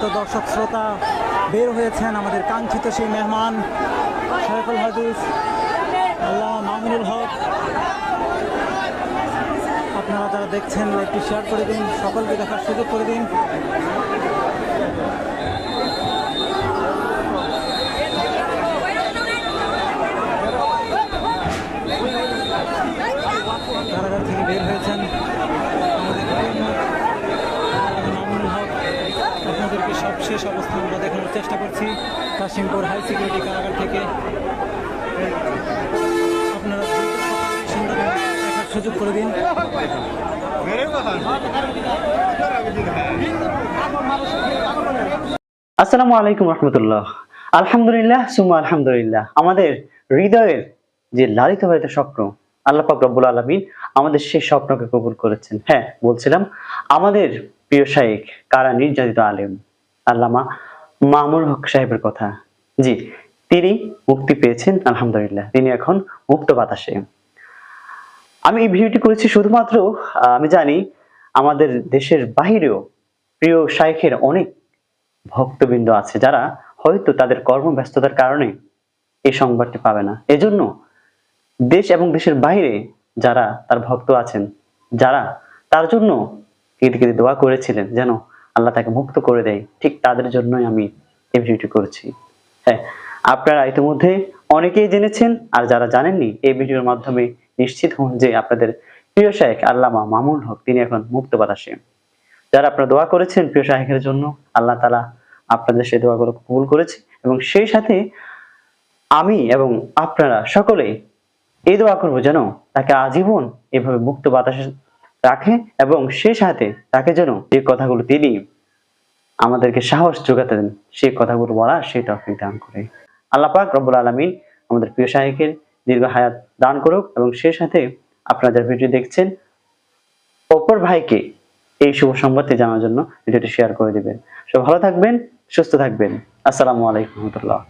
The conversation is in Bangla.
সম্মানিত দর্শক শ্রোতা, বের হয়েছেন আমাদের কাঙ্ক্ষিত সেই মেহমান শেখুল হাদিস, আল্লাহ মামুনুল হক। আপনারা যারা দেখছেন একটু শেয়ার করে দিন, সকলকে দেখার সুযোগ করে দিন কারাগার থেকে বের হয়েছেন আমাদের প্রিয় মামুনুল হক আপনাদেরকে সবশেষ অবস্থা আমরা দেখানোর চেষ্টা করছি কাশিমপুর হাই সিকিউরিটি কারাগার থেকে। আপনারা দেখার সুযোগ করে দিন। আসসালামু আলাইকুম রহমতুল্লাহ। আলহামদুলিল্লাহ সুমা আলহামদুলিল্লাহ। আমাদের হৃদয়ের যে লালিত বাড়িতে স্বপ্ন, আল্লাহ পাক রব্বুল আলমিন আমাদের সেই স্বপ্নকে কবুল করেছেন। হ্যাঁ বলছিলাম, আমাদের প্রিয় শাইখ কারা নির্যাতিত আলেম? আল্লামা মামুর হক সাহেবের কথা। জি, তিনি মুক্তি পেয়েছেন, আলহামদুলিল্লাহ। তিনি এখন মুক্ত বাতাসে। আমি এই ভিডিওটি করেছি শুধুমাত্র আমি জানি আমাদের দেশের বাহিরেও প্রিয় শাইখের অনেক ভক্তবৃন্দ আছে যারা হয়তো তাদের কর্মব্যস্ততার কারণে এই সংবাদটি পাবে না। এজন্য দেশ এবং দেশের বাইরে যারা তার ভক্ত আছেন, যারা তার জন্য কেঁদে কেঁদে দোয়া করেছিলেন যেন আল্লাহ তাকে মুক্ত করে দেয়। ঠিক তাদের জন্যই আমি এই ভিডিওটি করেছি। হ্যাঁ আপনারা ইতিমধ্যে অনেকেই জেনেছেন, আর যারা জানেননি, এই ভিডিওর মাধ্যমে নিশ্চিত হন যে আপনাদের প্রিয় শাহেখ আল্লামা মামুন হক, তিনি এখন মুক্ত বাতাসে। যারা আপনারা দোয়া করেছেন প্রিয় শাহেখের জন্য, আল্লাহ তালা আপনাদের সেই দোয়াগুলো কবুল করেছে, এবং সেই সাথে আমি এবং আপনারা সকলে এই দোয়া করব যেন তাকে আজীবন এভাবে মুক্ত বাতাসে রাখে এবং সেই সাথে তাকে যেন যে কথাগুলো তিনি আমাদেরকে সাহস যোগাতে দেন, সেই কথাগুলো বলার সেই তফিক দান করে। আল্লাহ পাক রব্বুল আলমিন আমাদের প্রিয় শাহেকের দীর্ঘ হায়াত দান করুক এবং সেই সাথে আপনারা যারা ভিডিও দেখছেন, অপর ভাইকে এই শুভ সংবাদটি জানার জন্য ভিডিওটি শেয়ার করে দিবেন। সব ভালো থাকবেন, সুস্থ থাকবেন। আসসালামু আলাইকুম রহমতুল্লাহ।